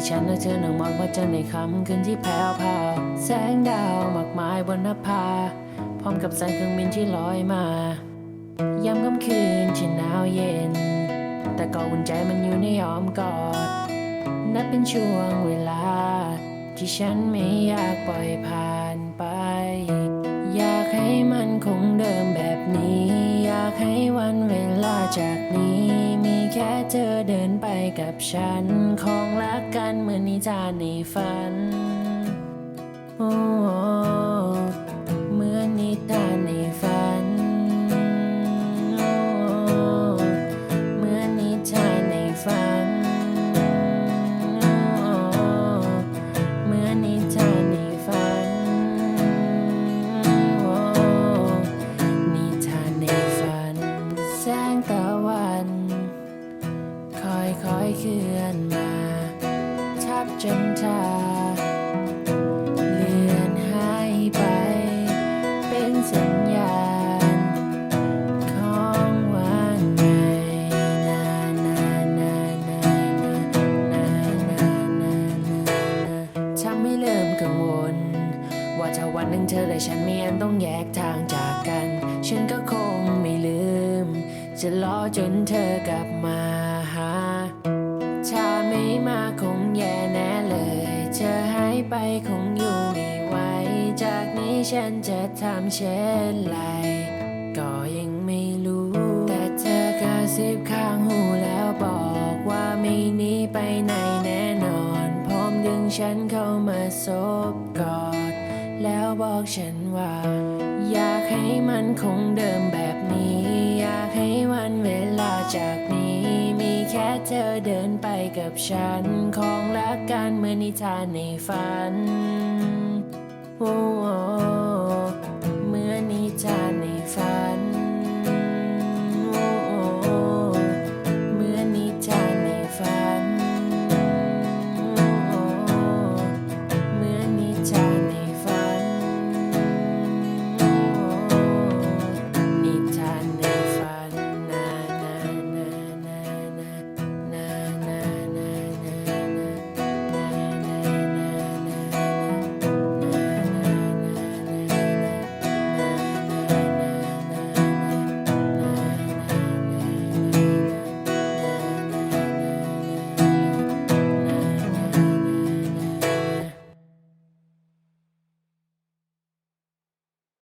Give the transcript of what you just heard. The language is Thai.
ที่ฉันและเธอนั่งมองพระจันทร์ในค่ำคืนที่แผ่วพาแสงดาวมากมายบนนภาพร้อมกับแสงเครื่องบินที่ลอยมายามค่ำคืนที่หนาวเย็น แต่ก็อุ่นใจมันอยู่ในอ้อมกอด นับเป็นช่วงเวลา ที่ฉันไม่อยากปล่อยผ่านไป อยากให้มันคงเดิมแบบนี้ อยากให้วันเวลาจากนี้ เธอเดินไปกับฉัน ของรักกันเหมือนนิทานในฝัน โอ้ อยเคลื่อนมาทับจนทาเลือนหายไป เป็นสัญญาณ ของวันใหม่นานานานานานานานานาทำให้เริ่มกังวล ว่าถ้าวันหนึ่งเธอและฉันมีอันต้องแยกทางจากกัน ฉันก็คงไม่ลืม จะรอจนเธอกลับมาหา ไปคงอยู่ไม่ไหวจากนี้ฉันจะทำเช่นไร ก็ยังไม่รู้ แต่เธอกระซิบข้างหูแล้วบอกว่าไม่หนีไปไหนแน่นอน พร้อมดึงฉันเข้ามาซบกอด แล้วบอกฉันว่า อยากให้มันคงเดิม กับฉันของรักกันเหมือนนิทานในฝัน oh, oh.